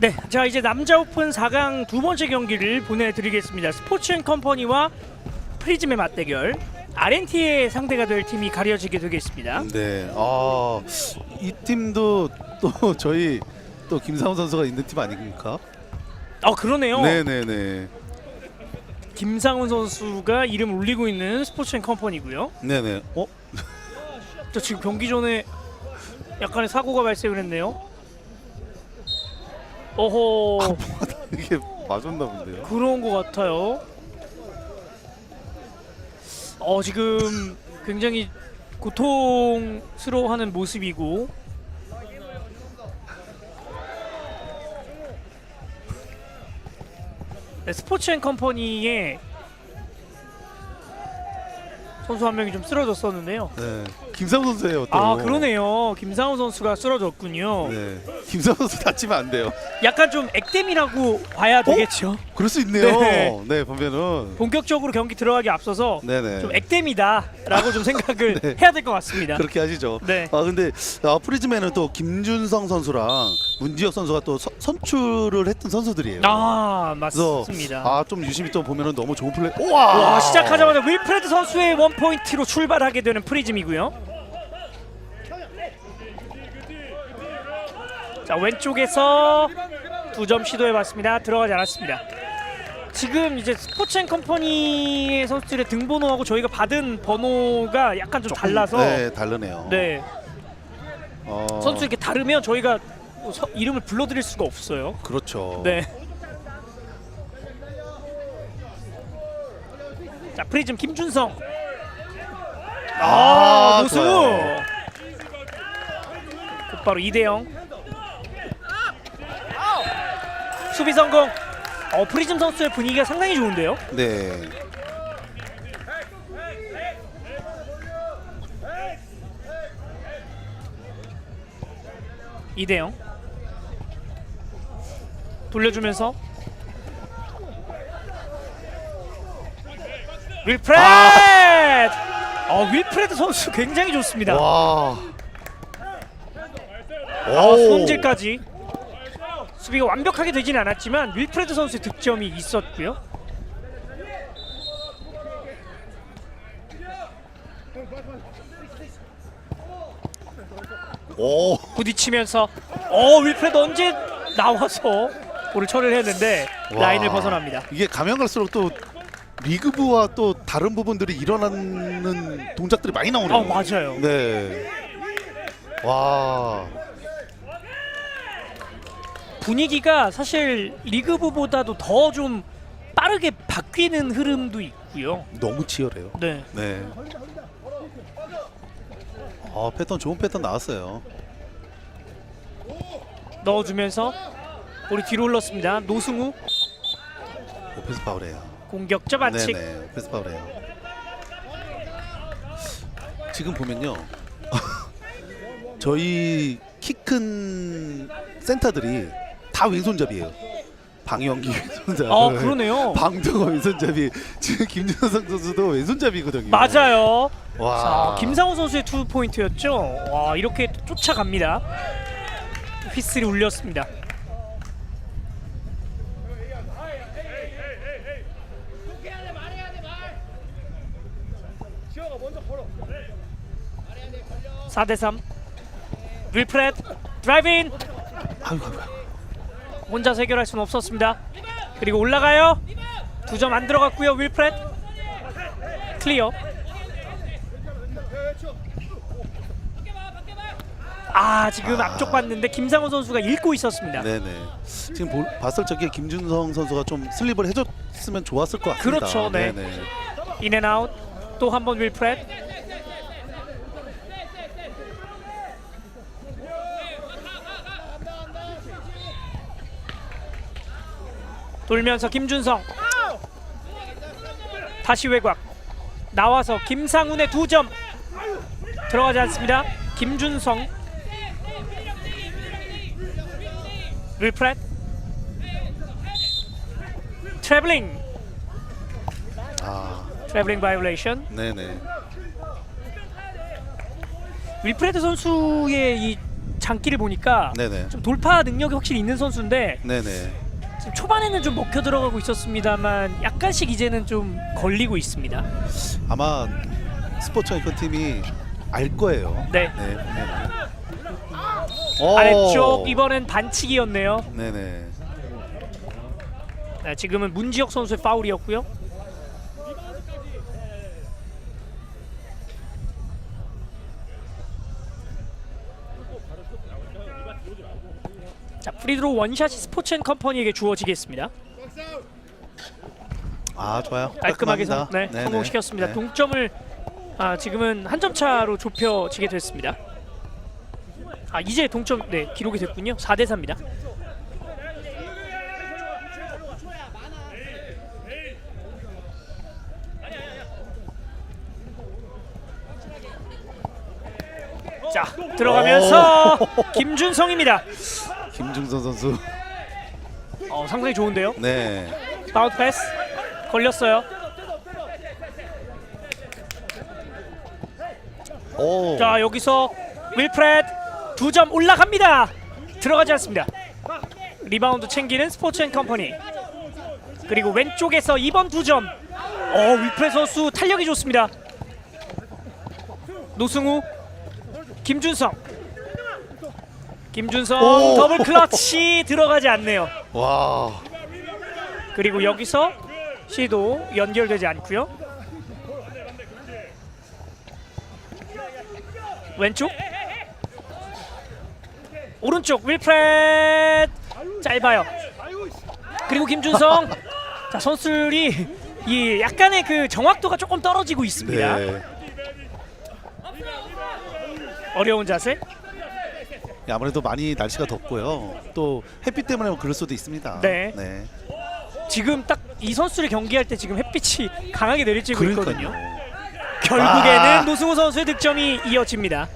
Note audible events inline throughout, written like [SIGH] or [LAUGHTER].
네, 자 이제 남자 오픈 4강 두 번째 경기를 보내드리겠습니다. 스포츠앤컴퍼니와 프리즘의 맞대결. RNT의 상대가 될 팀이 가려지게 되겠습니다. 네. 아, 이 팀도 또 [LAUGHS] 저희 또 김상훈 선수가 있는 팀 아닙니까? 어 그러네요. 네, 네, 네. 김상훈 선수가 이름 올리고 있는 스포츠앤컴퍼니고요. 네, 네. 어? 저 지금 경기 전에 약간의 사고가 발생을 했네요. 어허 [LAUGHS] 이게 맞았나 본데요. 그런 것 같아요. 어 지금 굉장히 고통스러워하는 모습이고 네, 스포츠 앤 컴퍼니의 선수 한 명이 좀 쓰러졌었는데요. 네. 김상훈 선수예요, 또. 아 그러네요. 김상우 선수가 쓰러졌군요. 네. 김상훈 선수 다치면 안 돼요. 약간 좀 액땜이라고 봐야 되겠죠. 그럴 수 있네요. 네. 네, 보면은 본격적으로 경기 들어가기 앞서서 네, 네. 좀 액땜이다라고 좀 생각을 [LAUGHS] 네. 해야 될 것 같습니다. 그렇게 하시죠. 네. 아 근데 아, 프리즘에는 또 김준성 선수랑 문지혁 선수가 또 서- 선출을 했던 선수들이에요. 아 그래서 맞습니다. 아좀 유심히 또 보면은 너무 좋은 플레이. 우와! 와 시작하자마자 윌프레드 선수의 원 포인트로 출발하게 되는 프리즘이고요. 자 왼쪽에서 두 점 시도해봤습니다. 들어가지 않았습니다. 지금 이제 스포츠 앤 컴퍼니의 선수들의 등번호하고 저희가 받은 번호가 약간 좀 달라서 네, 다르네요. 네 어, 선수 이렇게 다르면 저희가 뭐 서- 이름을 불러드릴 수가 없어요. 그렇죠. 네. 자 프리즘 김준성. 아, 노수. 좋아요. 곧바로 2대 0. 수비 성공. 어 프리즘 선수의 분위기가 상당히 좋은데요. 네. 이대 0. 돌려주면서 윌프레드. 어 윌프레드 선수 굉장히 좋습니다. 와. 아, 오. 수험질까지 수비가 완벽하게 되진 않았지만 윌프레드 선수의 득점이 있었고요. 오. 부딪히면서 어 윌프레드 언제 나와서 볼을 처리를 했는데 와. 라인을 벗어납니다. 이게 가면 갈수록 또 리그부와 또 다른 부분들이 일어나는 동작들이 많이 나오네요. 아 맞아요. 네. 와. 분위기가 사실 리그부보다도 더 좀 빠르게 바뀌는 흐름도 있고요. 너무 치열해요. 네. 네. 아 패턴 좋은 패턴 나왔어요. 넣어주면서 볼이 뒤로 흘렀습니다. 노승우 오펜스 파울이에요. 공격자 반칙. 네네 오펜스 파울이에요. 지금 보면요. [LAUGHS] 저희 키 큰 센터들이 다 왼손잡이에요. 방영기 왼손잡이. 아 그러네요. 방정호 왼손잡이. 지금 김준성 선수도 왼손잡이거든요. 맞아요. 와. 자, 김상우 선수의 투 포인트였죠. 와 이렇게 쫓아갑니다. 휘슬이 울렸습니다. 사대 3. 윌프레드 아이고 아이고. 아이고. 혼자 해결할 수는 없었습니다. 그리고 올라가요. 두 점 안 들어갔고요. 윌프레드 클리어. 아 지금 아. 앞쪽 봤는데 김상훈 선수가 읽고 있었습니다. 네네. 지금 볼, 봤을 적에 김준성 선수가 좀 슬립을 해줬으면 좋았을 것 같습니다. 그렇죠, 네. 네네. 인앤아웃 또 한 번 윌프레 돌면서 김준성. 다시 외곽. 나와서 김상훈의 두 점. 들어가지 않습니다. 김준성. 윌프레드 트래블링. 아, 트래블링 바이올레이션. 네네. 윌프레드 선수의 이 장기를 보니까 네네. 좀 돌파 능력이 확실히 있는 선수인데 네네. 지금 초반에는 좀 먹혀 들어가고 있었습니다만 약간씩 이제는 좀 걸리고 있습니다. 아마 스포츠 앵커 팀이 알 거예요. 네. 네. 오. 아래쪽 이번엔 반칙이었네요. 네네. 네, 지금은 문지혁 선수의 파울이었고요. 프리드로 원샷이 스포츠 앤 컴퍼니에게 주어지겠습니다. 아 좋아요. 깔끔하게 성, 깔끔합니다. 네, 네네. 성공시켰습니다. 네. 동점을 아, 지금은 한 점 차로 좁혀지게 됐습니다. 아 이제 동점 네 기록이 됐군요. 4대 4입니다. 자 들어가면서 김준성입니다. 김중선 선수. 어, 상당히 좋은데요. 네. 바운드 패스 걸렸어요. 오. 자 여기서 윌프레드 두 점 올라갑니다. 들어가지 않습니다. 리바운드 챙기는 스포츠 앤 컴퍼니. 그리고 왼쪽에서 2번 두 점. 어 윌프레드 선수 탄력이 좋습니다. 노승우, 김준성. 김준성 오. 더블 클러치 들어가지 않네요. 와. 그리고 여기서 시도 연결되지 않고요. 왼쪽 오른쪽 윌프레드 짧아요. 그리고 김준성 [LAUGHS] 자 선수들이 이 약간의 그 정확도가 조금 떨어지고 있습니다. 네. 어려운 자세. 예, 아무래도 많이 날씨가 덥고요. 또 햇빛 때문에 뭐 그럴 수도 있습니다. 네. 네. 지금 딱 이 선수를 경기할 때 지금 햇빛이 강하게 내리쬐고 있거든요. 결국에는 아. 노승우 선수의 득점이 이어집니다.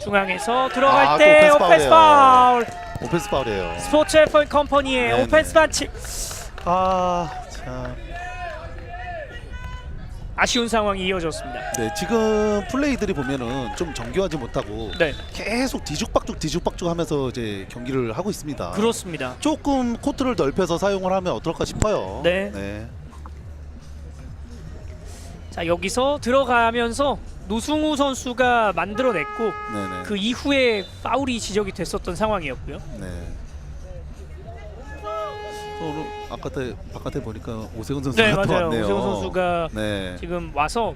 중앙에서 들어갈 아, 또 때 오펜스 오펜스 파울. 오펜스 파울이에요. 스포츠 애플 컴퍼니의 네네. 오펜스 반칙. 아, 참. 아쉬운 상황이 이어졌습니다. 네, 지금 플레이들이 보면은 좀 정교하지 못하고 네, 계속 뒤죽박죽 뒤죽박죽 하면서 이제 경기를 하고 있습니다. 그렇습니다. 조금 코트를 넓혀서 사용을 하면 어떨까 싶어요. 네. 네. 자 여기서 들어가면서 노승우 선수가 만들어냈고 네네. 그 이후에 파울이 지적이 됐었던 상황이었고요. 네. 또 오늘 아까때 바깥에 보니까 오세훈 선수가 네 [LAUGHS] 또 맞아요. 왔네요. 오세훈 선수가 네. 지금 와서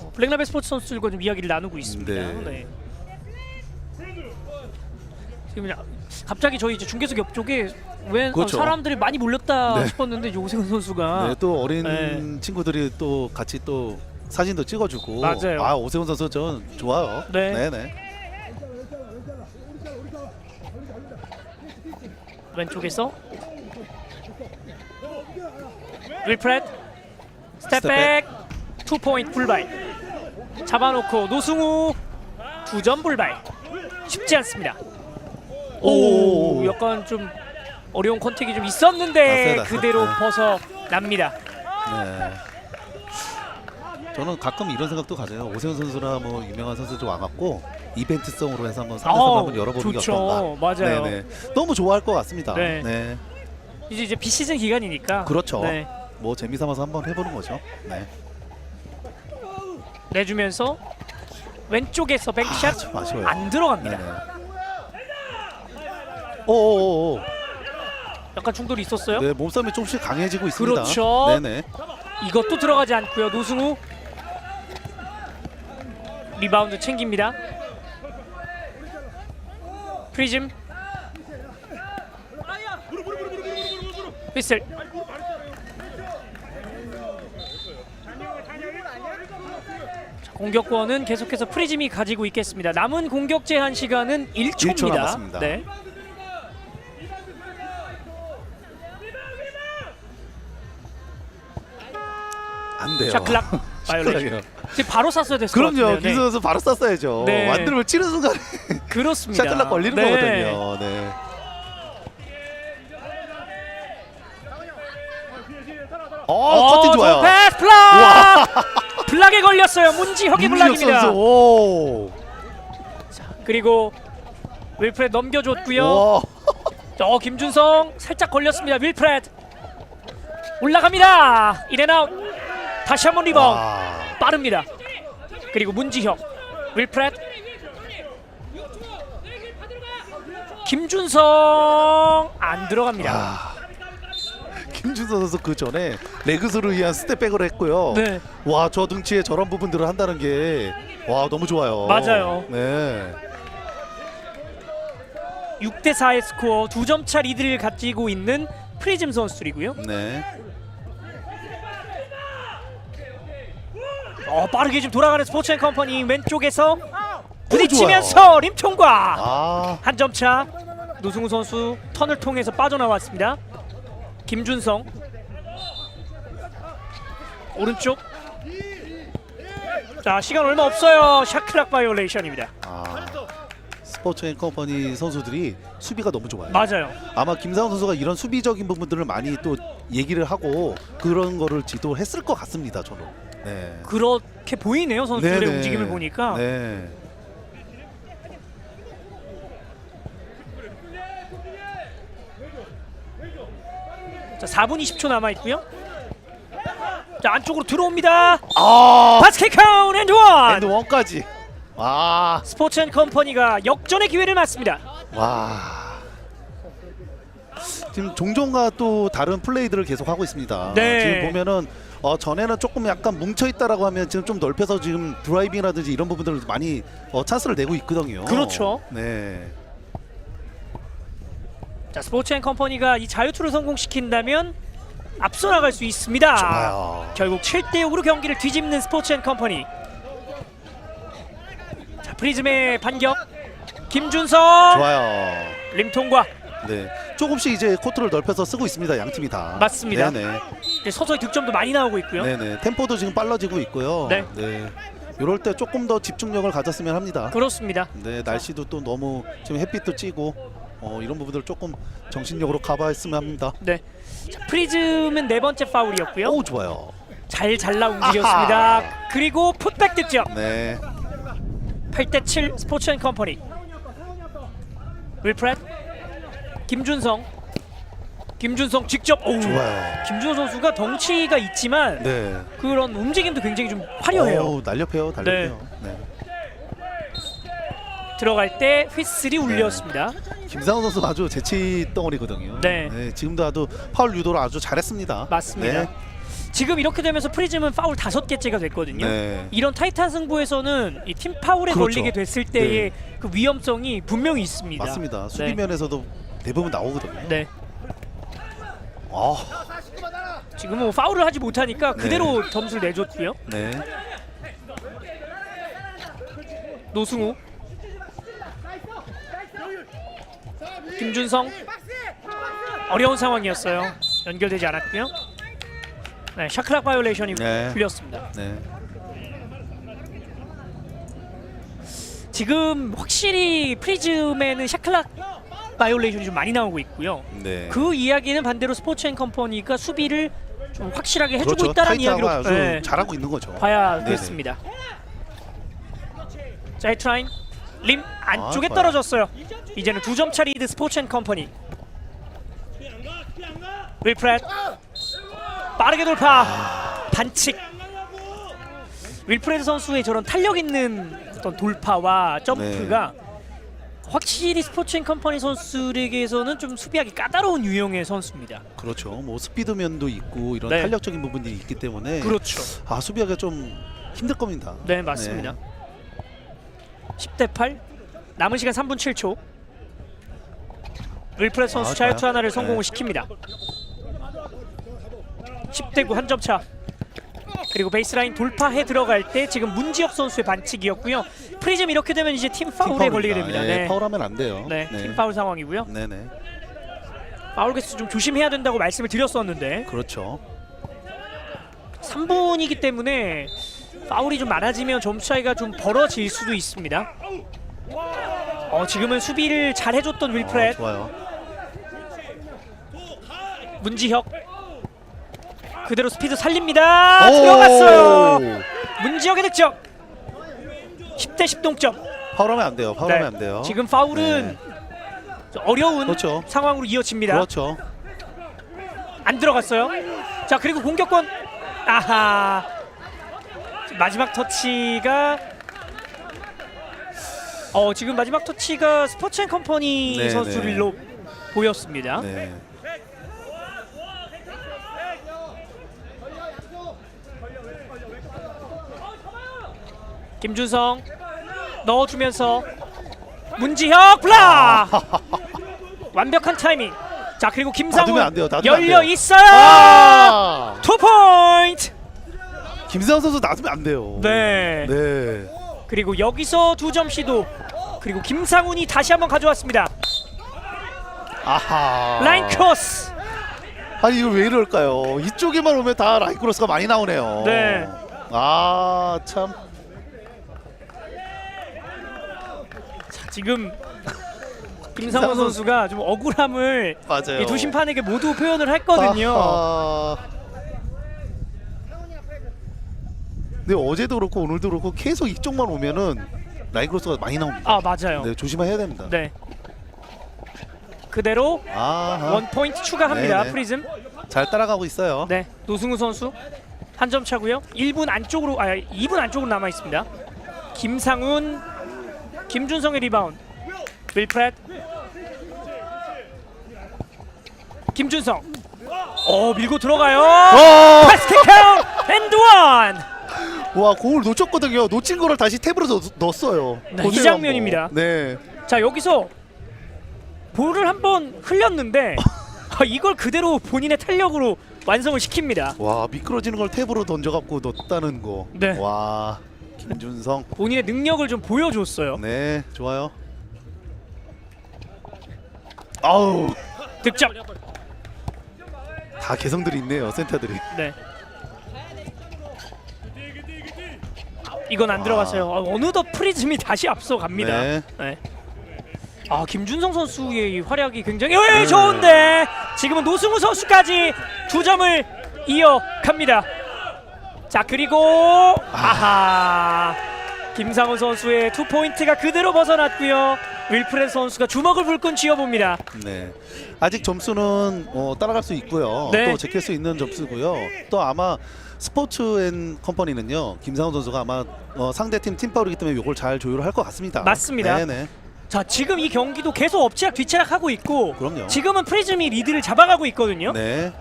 어, 블랙라벨 스포츠 선수들과 좀 이야기를 나누고 있습니다. 네. 네. 지금 갑자기 저희 이제 중계석 옆쪽에 왜 그렇죠. 어, 사람들이 많이 몰렸다 네. 싶었는데 이제 오세훈 선수가 네, 또 어린 네. 친구들이 또 같이 또 사진도 찍어주고 맞아요. 아 오세훈 선수 전 좋아요. 네. 네네. 왼쪽에서 윌프레드 스텝백. 스텝백 투 포인트 불발 잡아놓고 노승우 두 점 불발 쉽지 않습니다. 오, 오. 약간 좀 어려운 컨택이 좀 있었는데 아, 세다, 그대로 세다. 벗어 납니다. 네. 저는 가끔 이런 생각도 가져요. 오세훈 선수나 뭐 유명한 선수들 와갖고 이벤트성으로 해서 한번 3대3 아우, 한번 열어보는 좋죠. 게 어떤가. 맞아요. 네네. 너무 좋아할 것 같습니다. 네. 네. 이제 이제 비시즌 기간이니까 그렇죠. 네, 뭐 재미 삼아서 한번 해보는 거죠. 네. 내주면서 왼쪽에서 백샷 아, 좀 아쉬워요. 안 들어갑니다. 오오오. 약간 충돌이 있었어요. 네, 몸싸움이 조금씩 강해지고 있습니다. 그렇죠. 네네. 이것도 들어가지 않고요. 노승우 리바운드 챙깁니다. 프리즘 휘슬 공격권은 계속해서 프리즘이 가지고 있겠습니다. 남은 공격 제한 시간은 1초입니다. 1초 남았습니다. 네. 안 돼요. 샤클락. [LAUGHS] 시끄러워요. 지금 바로 쐈어야 됐을 것 그럼요. 같은데요. 네. 김선 바로 쐈어야죠. 네. 완드름을 치는 순간 [LAUGHS] 그렇습니다. 샤클락 걸리는 네. 거거든요. 네. 어, 어, 커팅 좋아요. 좋은 패스 플락! 플 걸 걸렸어요. 문지혁이 문지혁 블락입니다. 오. 그리고 윌프레드 넘겨줬고요. 와. 어 김준성 살짝 걸렸습니다. 윌프레드 올라갑니다. 인앤아웃 다시 한번 리바운드 아. 빠릅니다. 그리고 문지혁 윌프레드 김준성 안 들어갑니다. 야. 김준서 선수 그 전에 레그스를 위한 스텝백을 했고요. 네. 와, 저 등치에 저런 부분들을 한다는 게 와, 너무 좋아요. 맞아요. 네. 6대 4의 스코어 두 점 차 리드를 가지고 있는 프리즘 선수들이고요. 네. 어 빠르게 좀 돌아가는 스포츠 앤 컴퍼니 왼쪽에서. 부딪히면서 림 통과. 아. 한 점 차. 노승우 선수 턴을 통해서 빠져나왔습니다. 김준성 오른쪽. 자 시간 얼마 없어요. 샤클락 바이올레이션입니다. 아. 스포츠 앤 컴퍼니 선수들이 수비가 너무 좋아요. 맞아요. 아마 김상훈 선수가 이런 수비적인 부분들을 많이 또 얘기를 하고 그런 거를 지도했을 것 같습니다. 저는. 네. 그렇게 보이네요 선수들의 네네. 움직임을 보니까. 네. 자 4분 20초 남아 있고요. 자 안쪽으로 들어옵니다. 아. 바스켓 카운 앤드 원. 엔드 원까지. 와. 스포츠 앤 컴퍼니가 역전의 기회를 맞습니다. 와. 지금 종종과 또 다른 플레이들을 계속 하고 있습니다. 네. 지금 보면은 어, 전에는 조금 약간 뭉쳐 있다라고 하면 지금 좀 넓혀서 지금 드라이빙이라든지 이런 부분들을 많이 어, 찬스를 내고 있거든요. 그렇죠. 네. 자 스포츠 앤 컴퍼니가 이 자유투를 성공시킨다면 앞서 나갈 수 있습니다. 좋아요. 결국 7대 6으로 경기를 뒤집는 스포츠 앤 컴퍼니. 자 프리즘의 반격. 김준성 좋아요. 림 통과. 네. 조금씩 이제 코트를 넓혀서 쓰고 있습니다. 양 팀이 다. 맞습니다. 네네. 이제 서서히 득점도 많이 나오고 있고요. 네네. 템포도 지금 빨라지고 있고요. 네. 네. 이럴 때 조금 더 집중력을 가졌으면 합니다. 그렇습니다. 네, 날씨도 또 너무 지금 햇빛도 찌고 어, 이런 부분들 조금 정신력으로 커버했으면 합니다. 네. 자, 프리즘은 네 번째 파울이었고요. 오 좋아요. 잘 잘라 움직였습니다. 아하. 그리고 풋백 득점. 네. 8대 7 스포츠 앤 컴퍼니. 윌프렛 김준성 김준성 직접 오 좋아요. 김준성 선수가 덩치가 있지만 네. 그런 움직임도 굉장히 좀 화려해요. 오, 날렵해요, 날렵해요. 네. 들어갈 때 휘슬이 울렸습니다. 김상훈 선수 아주 재치 덩어리거든요. 네. 지금도 아주 파울 유도를 아주 잘했습니다. 맞습니다. 네. 지금 이렇게 되면서 프리즘은 파울 다섯 개째가 됐거든요. 네. 이런 타이트한 승부에서는 이 팀 파울에 그렇죠. 걸리게 됐을 때의 그 위험성이 분명히 있습니다. 맞습니다. 네. 수비면에서도 대부분 나오거든요. 네. 아, 지금 뭐 파울을 하지 못하니까 그대로 점수를 내줬고요. 네. 노승우 김준성 어려운 상황이었어요 연결되지 않았고요 네 샤클락 바이올레이션이 네. 풀렸습니다 네. 지금 확실히 프리즘에는 샤클락 바이올레이션이 좀 많이 나오고 있고요 네. 그 이야기는 반대로 스포츠 앤 컴퍼니가 수비를 좀 확실하게 해주고 그렇죠. 있다는 타이트하고 이야기로 아주 네, 잘하고 있는 거죠. 봐야 네네. 됐습니다 자 헤트라인 림 안쪽에 아. 떨어졌어요 이제는 두 점 차 리드 스포츠 앤 컴퍼니 윌프렛 빠르게 돌파 반칙 윌프레드 선수의 저런 탄력 있는 어떤 돌파와 점프가 네. 확실히 스포츠 앤 컴퍼니 선수에게서는 좀 수비하기 까다로운 유형의 선수입니다 그렇죠. 뭐 스피드면도 있고 이런 네. 탄력적인 부분이 있기 때문에 그렇죠 아 수비하기가 좀 힘들 겁니다. 네 맞습니다 10대 8 남은 시간 3분 7초 윌프레드 선수 아, 좋아요. 하나를 성공을 네. 시킵니다 10대 9 한 점 차 그리고 베이스라인 돌파해 들어갈 때 지금 문지혁 선수의 반칙이었고요 프리즘 이렇게 되면 이제 팀 파울에 팀 걸리게. 됩니다 예, 네. 파울하면 안 돼요. 네, 팀 파울 상황이고요 네네. 파울 개수 좀 조심해야 된다고 말씀을 드렸었는데 그렇죠. 3분이기 때문에 파울이 좀 많아지면 점수 차이가 좀 벌어질 수도 있습니다 어, 지금은 수비를 잘 해줬던 아, 윌프렛 좋아요. 문지혁 그대로 스피드 살립니다. 들어갔어요. 문지혁의 득점. 10대 10 동점. 파울하면 안 돼요. 파울하면 네. 안 돼요. 지금 파울은 좀 어려운 그렇죠. 상황으로 이어집니다. 그렇죠. 안 들어갔어요. 자 그리고 공격권 아하 마지막 터치가 어 지금 마지막 터치가 스포츠 앤 컴퍼니 네, 선수로 보였습니다. 네. 김준성 넣어주면서 문지혁 블락 [LAUGHS] 완벽한 타이밍. 자 그리고 김상훈 놔두면 안 돼요, 안 열려 돼요. 있어요. 아! 투 포인트. 김세현 선수 놔두면 안 돼요. 네. 네. 그리고 여기서 두 점 시도. 그리고 김상훈이 다시 한번 가져왔습니다. 아하. 라인 크로스. 아니 이거 왜 이럴까요? 이쪽에만 오면 다 라인 크로스가 많이 나오네요. 네. 아 참. 자, 지금 김상훈 선수가 좀 억울함을 맞아요. 이 두 심판에게 모두 표현을 했거든요. 아하. 근데 어제도 그렇고 오늘도 그렇고 계속 이쪽만 오면은 라인 크로스가 많이 나옵니다. 아 맞아요. 네, 조심해야 됩니다. 네. 그대로 아하. 원 포인트 추가합니다. 네네. 프리즘. 잘 따라가고 있어요. 네. 노승우 선수 한 점 차고요. 1분 안쪽으로 아 2분 안쪽으로 남아 있습니다. 김상훈, 김준성의 리바운드. 윌프렛. 김준성. 어 밀고 들어가요. 어! 패스트 카운트 엔드 원. 와 공을 놓쳤거든요. 놓친 거를 다시 탭으로 넣, 넣었어요. 네, 이 장면입니다. 네. 자 여기서 볼을 한번 흘렸는데 [LAUGHS] 아, 이걸 그대로 본인의 탄력으로 완성을 시킵니다. 와 미끄러지는 걸 탭으로 던져갖고 넣었다는 거. 네. 와 김준성. 본인의 능력을 좀 보여줬어요. 네 좋아요. 아우 득점. 다 개성들이 있네요 센터들이. 네. 이건 안 들어갔어요. 아, 어느덧 프리즘이 다시 앞서갑니다. 네. 네. 아 김준성 선수의 이 활약이 굉장히 어, 좋은데 지금은 노승우 선수까지 두 점을 이어갑니다. 자 그리고 아하 김상우 선수의 투 포인트가 그대로 벗어났고요. 윌프레드 선수가 주먹을 불끈 쥐어봅니다. 네. 아직 점수는 어, 따라갈 수 있고요. 네. 또 제킬 수 있는 점수고요. 또 아마 스포츠 앤 컴퍼니는요. 김상훈 선수가 아마 어, 상대팀 팀파울이기 때문에 이걸 잘 조율을 할 것 같습니다. 맞습니다. 네네. 자 지금 이 경기도 계속 엎치락 뒤치락 하고 있고 그럼요. 지금은 프리즘이 리드를 잡아가고 있거든요. 네.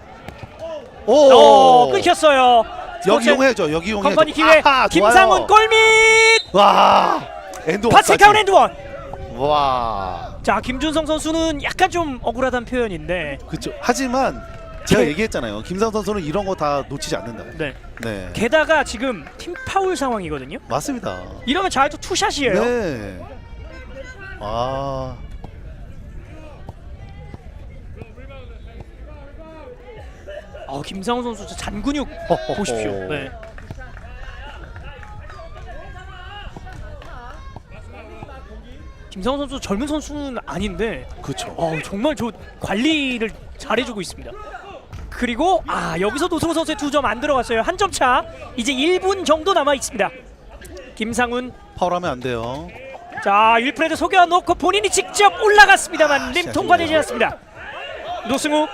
오. 어 끊겼어요. 여기 스포츠 용해죠. 여기 용해. 컴퍼니 기회 김상훈 골밑 와. 엔드 파스 카운 엔드원. 와. 자 김준성 선수는 약간 좀 억울하다는 표현인데 그렇죠. 하지만 제가 게- 얘기했잖아요. 김상훈 선수는 이런 거 다 놓치지 않는다. 네 네. 게다가 지금 팀 파울 상황이거든요. 맞습니다. 이러면 자유투 투샷이에요. 네. 아. 아 김상훈 선수 저 잔근육 보십시오. 네. 김상훈 선수 젊은 선수는 아닌데 그렇죠. 어, 정말 저 관리를 잘해주고 있습니다. 그리고 아 여기서 노승우 선수의 두 점 안 들어갔어요. 한 점 차. 이제 1분 정도 남아 있습니다. 김상훈 파울하면 안 돼요. 자 윌프레드 속여 놓고 본인이 직접 올라갔습니다만 림 아, 통과되지 않습니다. 노승우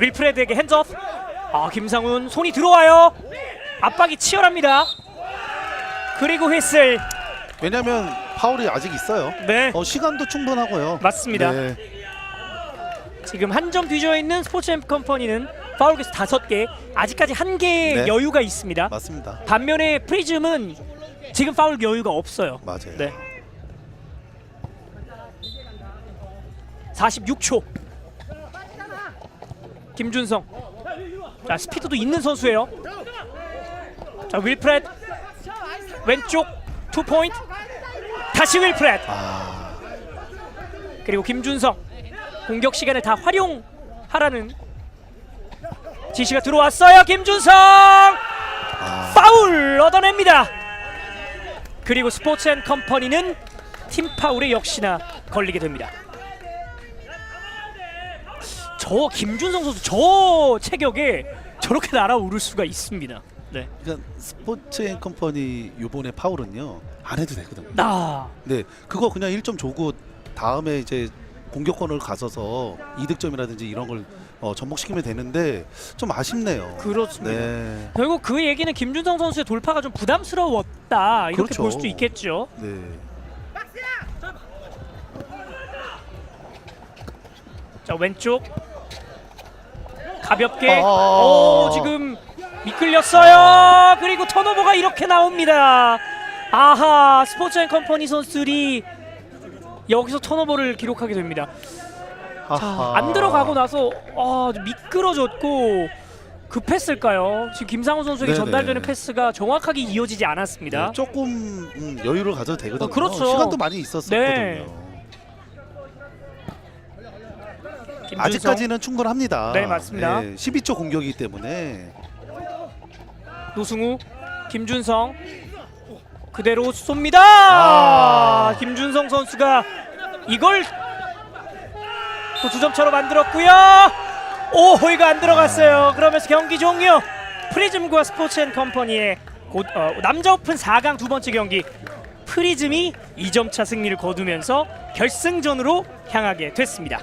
윌프레드에게 핸즈업. 아 김상훈 손이 들어와요. 압박이 치열합니다. 그리고 휘슬. 왜냐면 파울이 아직 있어요. 네 어, 시간도 충분하고요. 맞습니다. 네. 지금 한 점 뒤져 있는 스포츠앤 컴퍼니는 파울 개수 다섯 개 아직까지 한 개의 네. 여유가 있습니다. 맞습니다. 반면에 프리즘은 지금 파울 여유가 없어요. 맞아요. 네. 46초. 김준성. 자 스피드도 있는 선수예요. 자 윌프렛 왼쪽 투 포인트. 다시 윌프렛. 아, 그리고 김준성 공격 시간을 다 활용하라는 지시가 들어왔어요. 김준성 아, 파울 얻어냅니다. 그리고 스포츠 앤 컴퍼니는 팀 파울에 역시나 걸리게 됩니다. 저 김준성 선수 저 체격에 저렇게 날아오를 수가 있습니다. 네. 그러니까 스포츠 앤 컴퍼니 요번에 파울은요 안 해도 되거든요. 나 네, 그거 그냥 1점 주고 다음에 이제 공격권을 가서서 이득점이라든지 이런 걸 어, 접목시키면 되는데 좀 아쉽네요. 그렇습니다. 네, 결국 그 얘기는 김준성 선수의 돌파가 좀 부담스러웠다 이렇게 그렇죠. 볼 수도 있겠죠. 네. 자 왼쪽 가볍게 아. 오 지금 미끌렸어요. 그리고 턴오버가 이렇게 나옵니다. 아하 스포츠 앤 컴퍼니 선수들이 여기서 턴오버를 기록하게 됩니다. 자. 안 들어가고 나서 아, 좀 미끄러졌고 급했을까요? 지금 김상훈 선수에게 네네. 전달되는 패스가 정확하게 이어지지 않았습니다. 네, 조금 음, 여유를 가져도 되거든요. 어, 그렇죠. 시간도 많이 있었었거든요. 네. 김준성. 아직까지는 충분합니다. 네, 맞습니다. 12초 공격이기 때문에 노승우, 김준성 그대로 쏩니다. 아. 김준성 선수가 이걸 또 두점 차로 만들었고요. 오, 이거 안 들어갔어요. 그러면서 경기 종료. 프리즘과 스포츠 앤 컴퍼니의 곧, 어, 남자 오픈 4강 두 번째 경기 프리즘이 2점 차 승리를 거두면서 결승전으로 향하게 됐습니다.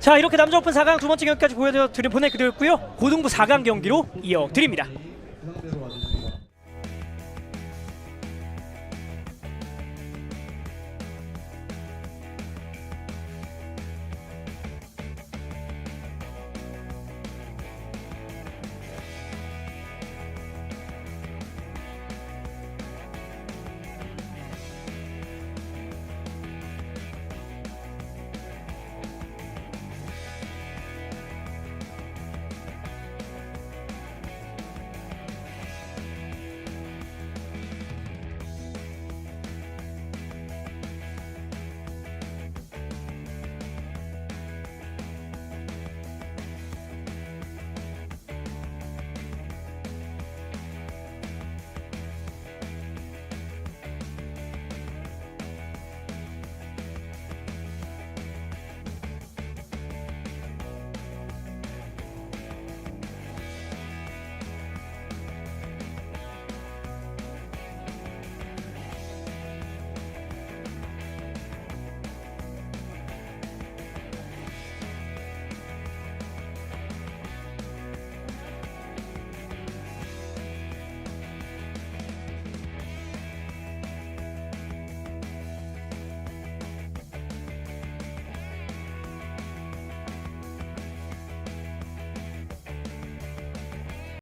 자 이렇게 남자 오픈 4강 두 번째 경기까지 보여드려 보내드렸고요 고등부 4강 경기로 이어드립니다.